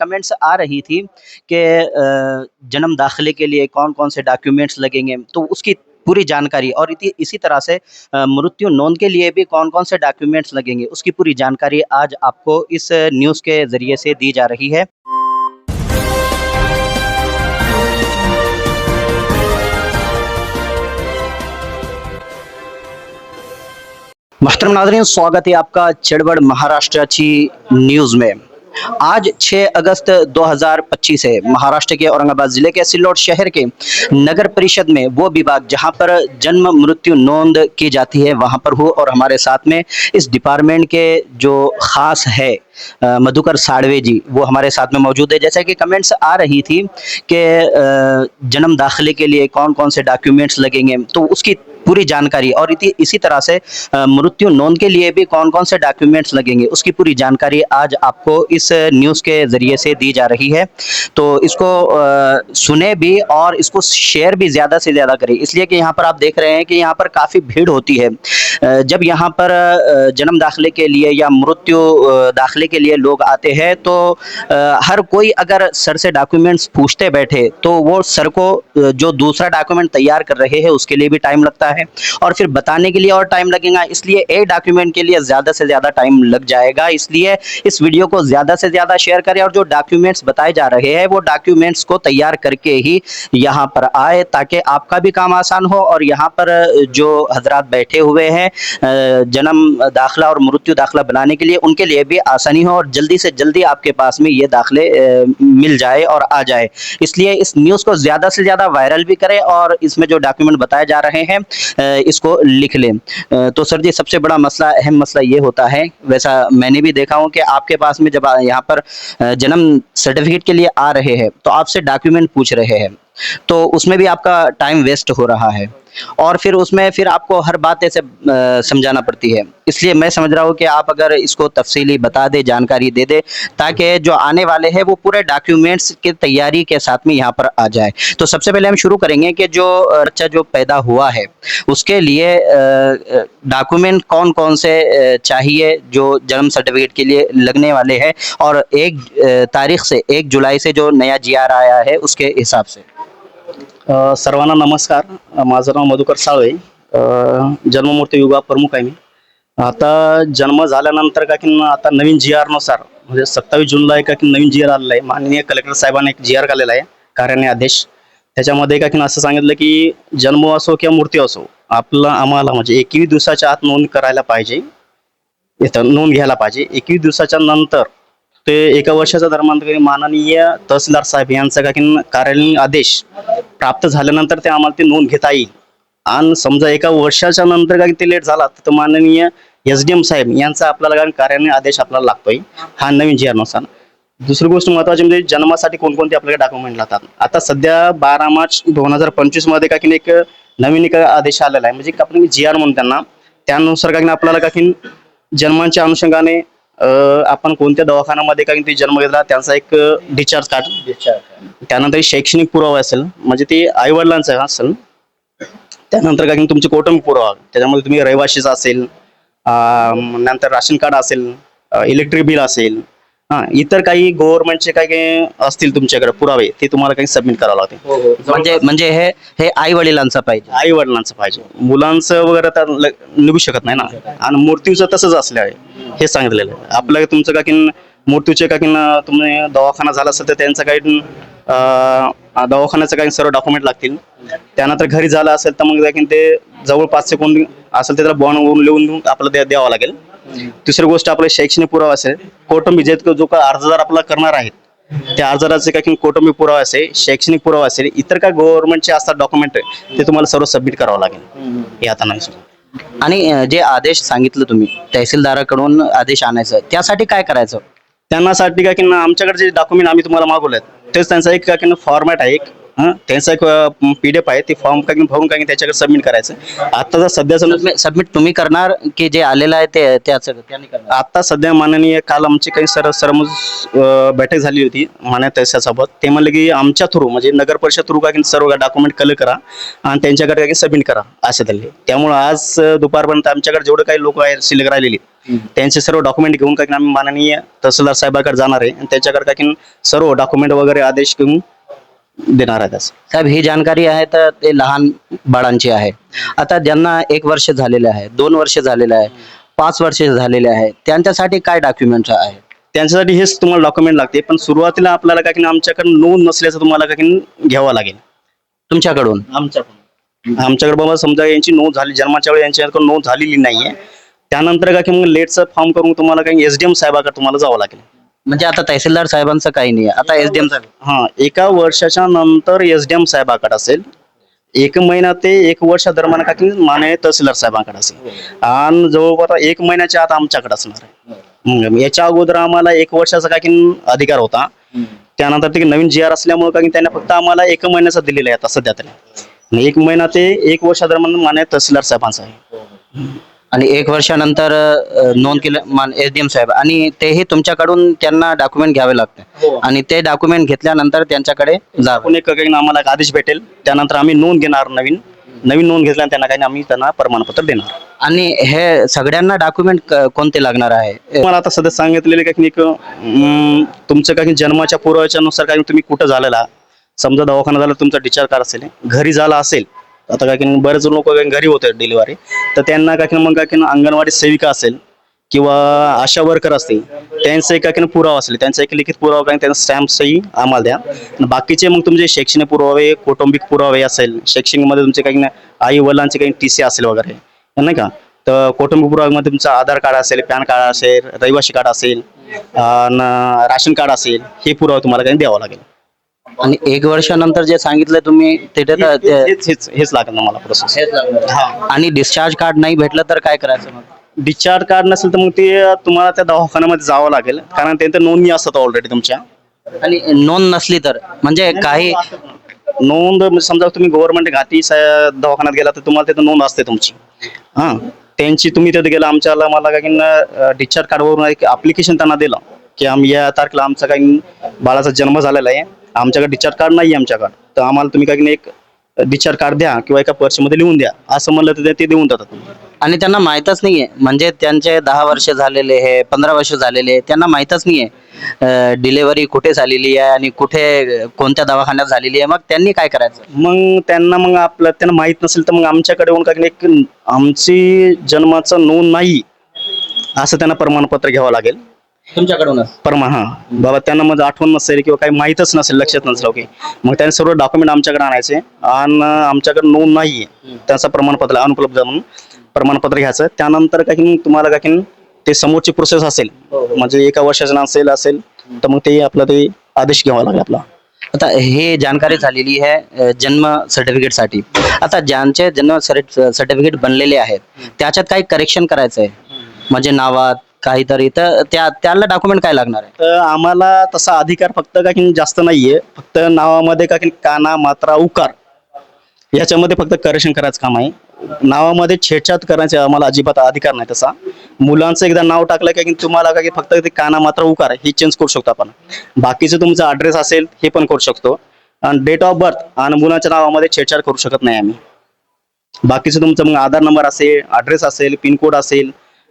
Comments आ रही थी कि अ, जन्म दाखिले के लिए कौन कौन से डॉक्यूमेंट्स लगेंगे तो उसकी पूरी जानकारी और इति- इसी तरह से अ, मृत्यु नोंद के लिए भी कौन कौन से डॉक्यूमेंट्स लगेंगे उसकी पूरी जानकारी आज आपको इस न्यूज़ के ज़रिए से दी जा रही है मोहतरम नाजरीन स्वागत है आपका चड़बड़ महाराष्ट्राची न्यूज़ में आज 6 अगस्त 2025 है महाराष्ट्र के औरंगाबाद जिले के सिल्लोड शहर के नगर परिषद में वो विभाग जहां पर जन्म मृत्यु नोंद की जाती है वहां पर हूँ और हमारे साथ में इस डिपार्टमेंट के जो खास है अ, मधुकर साड़वे जी वो हमारे साथ में मौजूद है जैसा कि कमेंट्स आ रही थी कि अ, जन्म दाखिले के लिए कौन कौन से डॉक्यूमेंट्स लगेंगे तो उसकी पूरी जानकारी और इति- इसी तरह से अ, मृत्यु नोंद के लिए भी कौन कौन से डॉक्यूमेंट्स लगेंगे उसकी पूरी जानकारी आज आपको इस न्यूज़ के ज़रिए से दी जा रही है तो इसको अ, सुने भी और इसको शेयर भी ज़्यादा से ज़्यादा करें इसलिए कि यहाँ पर आप देख रहे हैं कि यहाँ पर काफ़ी भीड़ होती है अ, जब यहाँ पर अ, जन्म दाखिले के लिए या मृत्यु अ, दाखिले के लिए लोग आते हैं तो अ, हर कोई अगर सर से डॉक्यूमेंट्स पूछते बैठे तो वो सर को अ, जो दूसरा डॉक्यूमेंट तैयार कर रहे हैं उसके लिए भी टाइम लगता है और फिर बताने के लिए और टाइम लगेगा इसलिए एक डॉक्यूमेंट के लिए ज़्यादा से ज़्यादा टाइम लग जाएगा इसलिए इस वीडियो को ज़्यादा से ज़्यादा शेयर करें और जो डॉक्यूमेंट्स बताए जा रहे हैं वो डॉक्यूमेंट्स को तैयार करके ही यहाँ पर आए ताकि आपका भी काम आसान हो और यहाँ पर जो हजरात बैठे हुए हैं अ, जन्म दाखिला और मृत्यु दाखिला बनाने के लिए उनके लिए भी आसानी हो और जल्दी से जल्दी आपके पास में ये दाखिले अ, मिल जाए और आ जाए इसलिए इस न्यूज़ को ज़्यादा से ज़्यादा वायरल भी करें और इसमें जो डॉक्यूमेंट बताए जा रहे हैं अ, इसको लिख लें अ, तो सर जी सबसे बड़ा मसला अहम मसला ये होता है वैसा मैंने भी देखा हूँ कि आपके पास में जब आ- यहाँ पर अ, जन्म सर्टिफिकेट के लिए आ रहे हैं तो आपसे डॉक्यूमेंट पूछ रहे हैं तो उसमें भी आपका टाइम वेस्ट हो रहा है और फिर उसमें फिर आपको हर बात ऐसे अ, समझाना पड़ती है इसलिए मैं समझ रहा हूँ कि आप अगर इसको तफसीली बता दे जानकारी दे दे ताकि जो आने वाले हैं वो पूरे डॉक्यूमेंट्स की तैयारी के साथ में यहाँ पर आ जाए तो सबसे पहले हम शुरू करेंगे कि जो अ, बच्चा जो पैदा हुआ है उसके लिए डॉक्यूमेंट कौन कौन से अ, चाहिए जो जन्म सर्टिफिकेट के लिए लगने वाले हैं और एक अ, तारीख से एक जुलाई से जो नया जी आया है उसके हिसाब से अ, सर्वांना नमस्कार. माझं नाव मधुकर साळवे. जन्ममूर्ती विभाग प्रमुख आहे मी. आता जन्म झाल्यानंतर का की आता नवीन जी आरनुसार म्हणजे सत्तावीस जूनला एक का की नवीन जी आर आलेला आहे. माननीय कलेक्टर साहेबांनी एक जी आर काढलेला आहे कार्यालय आदेश. त्याच्यामध्ये का की असं सांगितलं की जन्म असो किंवा मूर्ती असो आपलं आम्हाला म्हणजे एकवीस दिवसाच्या आत नोंद करायला पाहिजे. इथं नोंद घ्यायला पाहिजे. एकवीस दिवसाच्या नंतर ते एका वर्षाचा धर्मांतरी माननीय तहसीलदार साहेब यांचा का की कार्यालयीन आदेश प्राप्त झाल्यानंतर ते आम्हाला ते नोंद घेता येईल. आणि समजा एका वर्षाच्या नंतर का ते लेट झाला तर माननीय एस डी एम साहेब यांचा आपल्याला कारण कार्यालयीन आदेश आपल्याला लागतोय. हा नवीन जी नुसार दुसरी गोष्ट महत्वाची म्हणजे जन्मासाठी कोणकोणते आपल्याला डॉक्युमेंट लागतात. आता सध्या बारा मार्च दोन हजार पंचवीसमध्ये का की एक नवीन एक आदेश आलेला आहे. म्हणजे आपण जी आर म्हणून त्यांना त्यानुसार का की आपल्याला का की जन्मांच्या अनुषंगाने आपण कोणत्या दवाखान्यामध्ये काही ते जन्म घेतला त्यांचा एक डिस्चार्ज कार्ड त्यानंतर शैक्षणिक पुरावा असेल म्हणजे ते आई वडिलांचा असेल. त्यानंतर काही तुमचे कौटुंबिक पुरावा त्याच्यामध्ये तुम्ही रहिवाशीचा असेल नंतर राशन कार्ड असेल इलेक्ट्रिक बिल असेल. हा इतर काही गव्हर्नमेंटचे काही काही असतील तुमच्याकडे पुरावे ते तुम्हाला काही सबमिट करावं लागते म्हणजे म्हणजे हे हे आई वडिलांचं पाहिजे. आई वडिलांचं पाहिजे. मुलांचं वगैरे तर ल- निघू शकत नाही ना. आणि मूर्तीचं तसंच असलं आहे हे सांगितलेलं आहे. आपलं तुमचं का की मूर्तीचे का की तुम्ही दवाखाना झाला असेल तर त्यांचं काही अं, दवाखान्याचं काही सर्व डॉक्युमेंट लागतील. त्यानंतर घरी झालं असेल तर मग की ते जवळपासचे कोण असेल ते त्याला बॉन्ड वरून लिहून आपल्याला द्या- द्यावं लागेल. दुसरी गोष्ट आपलं शैक्षणिक पुरावा असेल कौटुंबिक जे जो का अर्जदार आपला करणार आहेत त्या अर्जदाराचे काही कौटुंबिक पुरावा असेल शैक्षणिक पुरावा असेल इतर काय गव्हर्नमेंटचे असतात डॉक्युमेंट ते तुम्हाला सर्व सबमिट करावं लागेल. हे आता नाही. आणि जे आदेश सांगितलं तुम्ही तहसीलदाराकडून आदेश आणायचं त्यासाठी काय करायचं? त्यांनासाठी काय की आमच्याकडे जे डॉक्युमेंट आम्ही तुम्हाला मागवलेत तेच त्यांचा एक काय की फॉर्मॅट आहे एक हं, त्यांचा एक पी डी एफ आहे ते फॉर्म काही भरून काही त्याच्याकडे सबमिट करायचं. आता जर सध्याचं सबमिट तुम्ही करणार की जे आलेलं आहे ते त्याचं त्यांनी करणार. आता सध्या माननीय काल आमची काही सर सरमज बैठक झाली होती मान्य तहसीलसोबत ते म्हणले की आमच्या थ्रू म्हणजे नगर परिषद थ्रू काही सर्व डॉक्युमेंट कलेक्ट करा आणि त्यांच्याकडे काही सबमिट करा असे झाले त्यामुळे आज दुपारपर्यंत आमच्याकडे जेवढे काही लोक आहेत शिल्लक राहिलेली त्यांचे सर्व डॉक्युमेंट घेऊन काही आम्ही माननीय तहसीलदार साहेबाकडे जाणार आहे. आणि त्याच्याकडे काही सर्व डॉक्युमेंट वगैरे आदेश घेऊन देणार आहे त्याचं साहेब ही जानकारी आहे तर ते लहान बाळांची आहे. आता ज्यांना एक वर्ष झालेले आहे दोन वर्ष झालेले आहे पाच वर्ष झालेले आहे त्यांच्यासाठी काय डॉक्युमेंट आहे? त्यांच्यासाठी हेच तुम्हाला डॉक्युमेंट लागते पण सुरुवातीला आपल्याला काही आमच्याकडे नोंद नसल्याचं तुम्हाला काही घ्यावं लागेल? तुमच्याकडून? आमच्याकडून. आमच्याकडे बाबा समजा यांची नोंद झाली जन्माच्या वेळी यांच्याकडे नोंद झालेली नाहीये. त्यानंतर का की मग लेटचं फॉर्म करून तुम्हाला काही एस डी एम साहेबाकडे तुम्हाला जावं लागेल. म्हणजे आता तहसीलदार साहेबांचं काही नाही. आता एस डी एम साहेब हा एका वर्षाच्या नंतर एस डी एम साहेबाकडे असेल. एक महिना ते एक वर्षा दरम्यान का की माने तहसीलदार साहेबांकडे असेल. आणि जवळपास एक महिन्याच्या आत आमच्याकडे असणार आहे. याच्या अगोदर आम्हाला एक वर्षाचा की अधिकार होता. त्यानंतर ते नवीन जी आर असल्यामुळे काही त्यांना फक्त आम्हाला एक महिन्याचा दिलेला आहे आता सध्या तरी. आणि एक महिना ते एक वर्षा दरम्यान माने तहसीलदार साहेबांचा आहे. आणि एक वर्षानंतर अ, नोंद केलं मान एस डी एम साहेब. आणि तेही तुमच्याकडून त्यांना डॉक्युमेंट घ्यावे लागते. आणि ते डॉक्युमेंट घेतल्यानंतर त्यांच्याकडे जावं. आम्हाला एक आदेश भेटेल. त्यानंतर आम्ही नोंद घेणार नवीन. नवीन नोंद घेतल्यानंतर त्यांना काही आम्ही त्यांना प्रमाणपत्र देणार. आणि हे सगळ्यांना डॉक्युमेंट कोणते लागणार आहे? तुम्हाला आता सध्या सांगितलेले काही एक अं, तुमचं काही जन्माच्या पुराव्याच्या नुसार काही तुम्ही कुठं झालेला समजा दवाखाना झाला तुमचा डिस्चार्ज कार्ड असेल घरी झाला असेल आता काय की बरेच लोक घरी होते डिलिव्हरी तर त्यांना काय की मग काय की अंगणवाडी सेविका असेल किंवा आशा वर्कर असतील त्यांचा एक काय पुरावा असेल त्यांचा एक लिखित पुरावा काही त्यांना स्टॅम्पसही आम्हाला द्या. आणि बाकीचे मग तुमचे शैक्षणिक पुरावे कौटुंबिक पुरावे असेल शैक्षणिकमध्ये तुमचे काही आई वडिलांचे काही टी सी असेल वगैरे नाही का? तर कौटुंबिक पुराव्यामध्ये तुमचं आधार कार्ड असेल पॅन कार्ड असेल रहिवासी कार्ड असेल राशन कार्ड असेल हे पुरावा तुम्हाला काही द्यावा लागेल. आणि एक वर्षानंतर जे सांगितलं तुम्ही तिथे तर ते- हेच हेच हेच लागेल तुम्हाला प्रोसेस आणि डिस्चार्ज कार्ड नाही भेटलं तर काय करायचं मग? डिस्चार्ज कार्ड नसेल तर मग ते तुम्हाला त्या दवाखान्यामध्ये जावं लागेल. कारण त्यांचं नोंदणी असतात ऑलरेडी तुमच्या. आणि नोंद नसली तर? म्हणजे काही नोंद म्हणजे समजा तुम्ही गव्हर्नमेंट घाटी सा- दवाखान्यात गेला तर तुम्हाला तिथं नोंद असते तुमची. हां. त्यांची तुम्ही तिथे गेला आमच्याला मला काही डिस्चार्ज कार्डवरून एक अप्लिकेशन त्यांना दिलं. की आम्ही या तारखेला आमचा काही बाळाचा जन्म झालेला आहे. आमच्याकडे डिस्चार्ज कार्ड नाही आहे आमच्याकडे. तर आम्हाला तुम्ही काही एक डिस्चार्ज कार्ड द्या किंवा एका पर्समध्ये लिहून द्या. असं म्हणलं तर ते देऊन देतात आणि त्यांना माहीतच नाहीये. म्हणजे त्यांचे दहा वर्ष झालेले आहे पंधरा वर्ष झालेले आहे त्यांना माहीतच नाहीये. डिलेव्हरी कुठे झालेली आहे आणि कुठे कोणत्या दवाखान्यात झालेली आहे. मग त्यांनी काय करायचं? मग त्यांना मग आपलं त्यांना माहीत नसेल तर मग आमच्याकडे येऊन काही एक आमची जन्माचं नोंद नाही असं त्यांना प्रमाणपत्र घ्यावं लागेल. तुमच्याकडूनच परमा हा. बाबा त्यांना म्हणजे आठवण नसेल किंवा काही माहीतच नसेल लक्षात नसेल. ओके. मग त्यांनी सर्व डॉक्युमेंट आमच्याकडे आणायचे आणि आमच्याकडे नोंद नाही त्याचं प्रमाणपत्र अनुपलब्ध म्हणून प्रमाणपत्र घ्यायचं. त्यानंतर काही मग तुम्हाला काही ते समोरची प्रोसेस असेल म्हणजे एका वर्षाचं असेल असेल तर मग ते आपलं ते आदेश घ्यावा लागेल आपला. आता हे जानकारी झालेली आहे जन्म सर्टिफिकेटसाठी. आता ज्यांचे जन्म सर्टिफिकेट बनलेले आहेत त्याच्यात काही करेक्शन करायचं आहे म्हणजे नावात काहीतरी. तर त्या त्याला डॉक्युमेंट काय लागणार आहे? तर आम्हाला तसा अधिकार फक्त का की जास्त नाहीये फक्त नावामध्ये का की काना मात्रा उकार याच्यामध्ये फक्त करेक्शन करायचं काम आहे. नावामध्ये छेडछाड करण्याचा आम्हाला अजिबात अधिकार नाही तसा. मुलांचं एकदा नाव टाकलं का की तुम्हाला का की फक्त ते काना मात्रा उकार हे चेंज करू शकतो आपण. बाकीचं तुमचा ॲड्रेस असेल हे पण करू शकतो. आणि डेट ऑफ बर्थ आणि मुलांच्या नावामध्ये छेडछाड करू शकत नाही आम्ही. बाकीचं तुमचं मग आधार नंबर असेल ॲड्रेस असेल पिनकोड असेल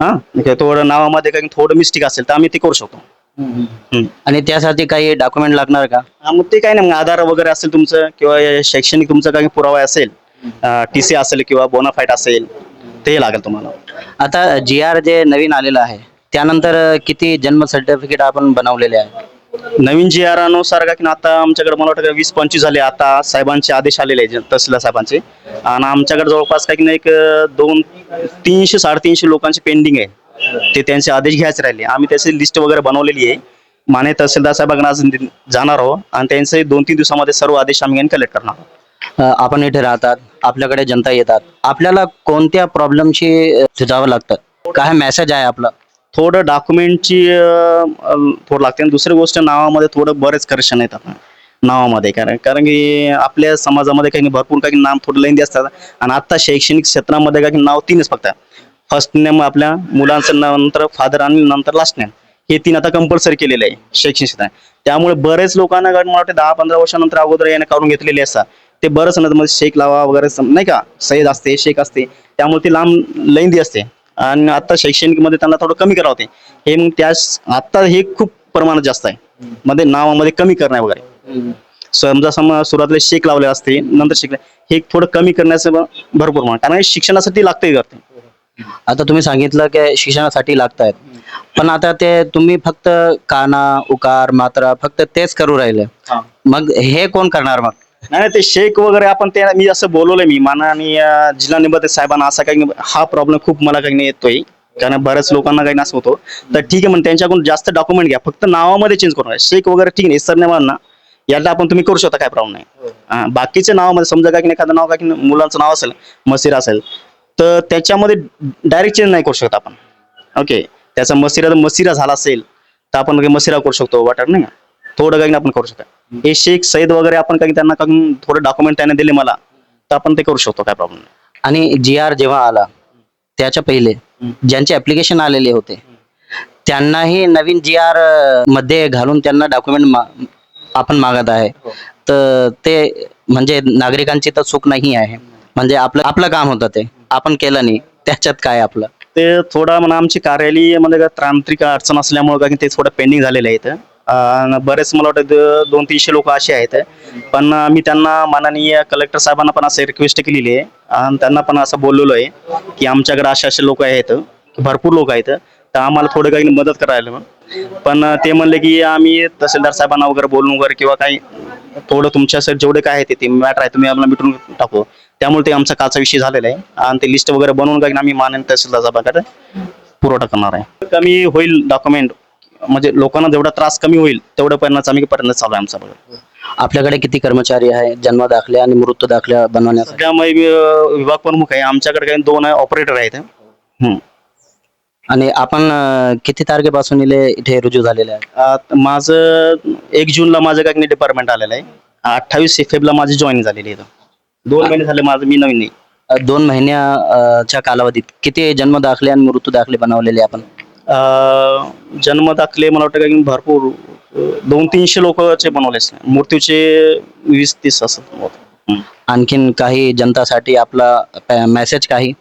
हां? थोडं नावामध्ये काही थोडं मिस्टेक असेल तर आम्ही ते करू शकतो. हम्म. आणि त्यासाठी काही डॉक्युमेंट लागणार का? हा, मग ते काय नाही मग आधार वगैरे असेल तुमचं किंवा शैक्षणिक तुमचं काही पुरावा असेल टी सी असेल किंवा बोनाफाईट असेल ते लागेल तुम्हाला. आता जी आर जे नवीन आलेलं आहे त्यानंतर किती जन्म सर्टिफिकेट आपण बनवलेले आहे? नवीन जी आर अनुसार का की आता आमच्याकडे मला वाटतं वीस पंचवीस झाले आता साहेबांचे आदेश आलेले आहेत तहसीलदार साहेबांचे. आणि आमच्याकडे जवळपास काही नाही एक दोन तीनशे साडेतीनशे लोकांचे पेंडिंग आहे. ते त्यांचे आदेश घ्यायचे राहिले. आम्ही त्याची लिस्ट वगैरे बनवलेली आहे. माने तहसीलदार साहेबांना आज जाणार आहोत. आणि त्यांचे दोन तीन दिवसामध्ये सर्व आदेश आम्ही कलेक्ट करणार आहोत. आपण इथे राहतात. आपल्याकडे जनता येतात. आपल्याला कोणत्या प्रॉब्लेमशी जावं लागतं काय मेसेज आहे आपला? थोडं डॉक्युमेंटची थोडं लागते. आणि दुसरी गोष्ट नावामध्ये थोडं बरेच करेक्शन येतात नावामध्ये. कारण कारण की आपल्या समाजामध्ये काही भरपूर काही नाम थोडं लेंदी असतात. आणि आत्ता शैक्षणिक क्षेत्रामध्ये काही नाव तीनच फक्त फर्स्ट नेम आपल्या मुलांचं नंतर फादर आणि नंतर लास्ट नेम हे तीन आता कंपल्सरी केलेले आहे शैक्षणिक क्षेत्रात. त्यामुळे बरेच लोकांना मला वाटतं दहा पंधरा वर्षानंतर अगोदर याने काढून घेतलेले असतात. ते बरंच ना शेख लावा वगैरे सम- नाही का? सैद असते शेख असते. त्यामुळे ती लांब लेंदी असते. आणि आता शैक्षणिकमध्ये त्यांना थोडं कमी करावं होते. हे मग त्यास आता हे खूप प्रमाणात जास्त आहे. मध्ये नावामध्ये कमी करणे वगैरे. समजा सम सुरुवातीला शेक लावले असते नंतर शिकले हे थोडं कमी करण्याचं भरपूर प्रमाण. कारण शिक्षणासाठी लागते करते आता तुम्ही सांगितलं की शिक्षणासाठी लागत आहेत पण आता ते तुम्ही फक्त काना उकार मात्रा फक्त तेच करू राहिले. मग हे कोण करणार मग? नाही नाही, ते शेक वगैरे आपण ते मी असं बोलवलंय मी माना आणि अं, जिल्हा निबंधक साहेबांना असा काही हा प्रॉब्लेम खूप मला काही नाही येतोय. कारण बऱ्याच लोकांना काही असं होतो. तर ठीक आहे मग त्यांच्याकडून जास्त डॉक्युमेंट घ्या. फक्त नावामध्ये चेंज करून शेक वगैरे ठीक नाही सरनेमांना याला आपण तुम्ही करू शकता काय प्रॉब्लेम नाही. हा, बाकीच्या नावामध्ये समजा काय की एखादं नाव काय की मुलांचं नाव असेल मसीर असेल तर त्याच्यामध्ये डायरेक्ट चेंज नाही करू शकत आपण. ओके त्याचा मसिरा मसिरा झाला असेल तर आपण काही मसिरा करू शकतो वाटत नाही का? थोडं काही आपण करू शकतो. हे शेख सईद वगैरे आपण काही त्यांना काही थोडं डॉक्युमेंट त्याने दिले मला तर आपण ते करू शकतो काय प्रॉब्लेम नाही. आणि जी आर जेव्हा आला त्याच्या पहिले ज्यांचे ऍप्लिकेशन आलेले होते त्यांनाही नवीन जी आरमध्ये घालून त्यांना डॉक्युमेंट आपण मागत आहे. तर ते म्हणजे नागरिकांची तर चूक नाही आहे. म्हणजे आपलं आपलं काम होतं ते. आपण केलं नाही. त्याच्यात काय आपलं? ते थोडं म्हणा आमची कार्यालयामध्ये काय तांत्रिक अडचण असल्यामुळे काही ते थोडं पेंडिंग झालेले आहेत अं, बरेच मला वाटतं दोन तीनशे लोक असे आहेत. पण मी त्यांना माननीय कलेक्टर साहेबांना पण असं रिक्वेस्ट केलेली आहे. आणि त्यांना पण असं बोललेलो आहे की आमच्याकडे असे असे लोक आहेत भरपूर लोक आहेत तर आम्हाला थोडं काही मदत करायला म्हणून. पण ते म्हणले की आम्ही तहसीलदार साहेबांना वगैरे बोलून वगैरे किंवा काही थोडं तुमच्यासाठी जेवढे काय आहे ते- ते मॅटर आहे तुम्ही आम्हाला मिटून टाकू. त्यामुळे ते आमचा काचा विषय झालेला आहे. आणि ते लिस्ट वगैरे बनवून काही आम्ही माननीय तहसीलदार साहेबांकडे पुरवठा करणार आहे. कमी होईल डॉक्युमेंट म्हणजे लोकांना जेवढा त्रास कमी होईल तेवढं पर्यंत आम्ही पर्यंत चालू आहे आमचा बघा. आपल्याकडे किती कर्मचारी आहे जन्म दाखले आणि मृत्यू दाखल्या बनवण्यासाठी? अं, विभाग प्रमुख आहे. आमच्याकडे काही दोन ऑपरेटर आहेत. हम्म. आणि आपण अं, किती तारखेपासून इले इथे रुजू झालेले आहे आता माझं एक जूनला माझं काही डिपार्टमेंट आलेलं आहे. अठ्ठावीस फेबला माझी जॉईन झालेली आहे. इथं. दोन महिने झाले माझं मी नवीन अं, दोन महिन्याच्या कालावधीत किती जन्म दाखले आणि मृत्यू दाखले बनवलेले आपण? जन्म दाखले मला वाटतं काही भरपूर दोन तीनशे लोकचे बनवले मृत्यूचे वीस तीस असं हम्म. आणखीन काही जनतासाठी आपला मेसेज काही?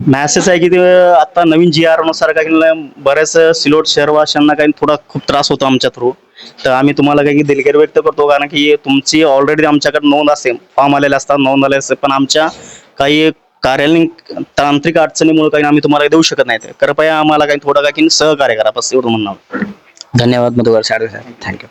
मॅसेज आहे की ते आता नवीन जी आरनुसार काही नाही, बऱ्याच सिलोट शहरवाशांना काही थोडा खूप त्रास होतो आमच्या थ्रू तर आम्ही तुम्हाला काही दिलगिरी व्यक्त करतो कारण की तुमची ऑलरेडी आमच्याकडे नोंद असेल. फॉर्म आलेले असतात नोंद आले असते पण आमच्या काही कार्यालयीन तांत्रिक अडचणीमुळे काही आम्ही तुम्हाला देऊ शकत नाही. कृपया आम्हाला काही थोडं काही सहकार्य करा. बस एवढं म्हणणं धन्यवाद मधुकर साडे थँक्यू.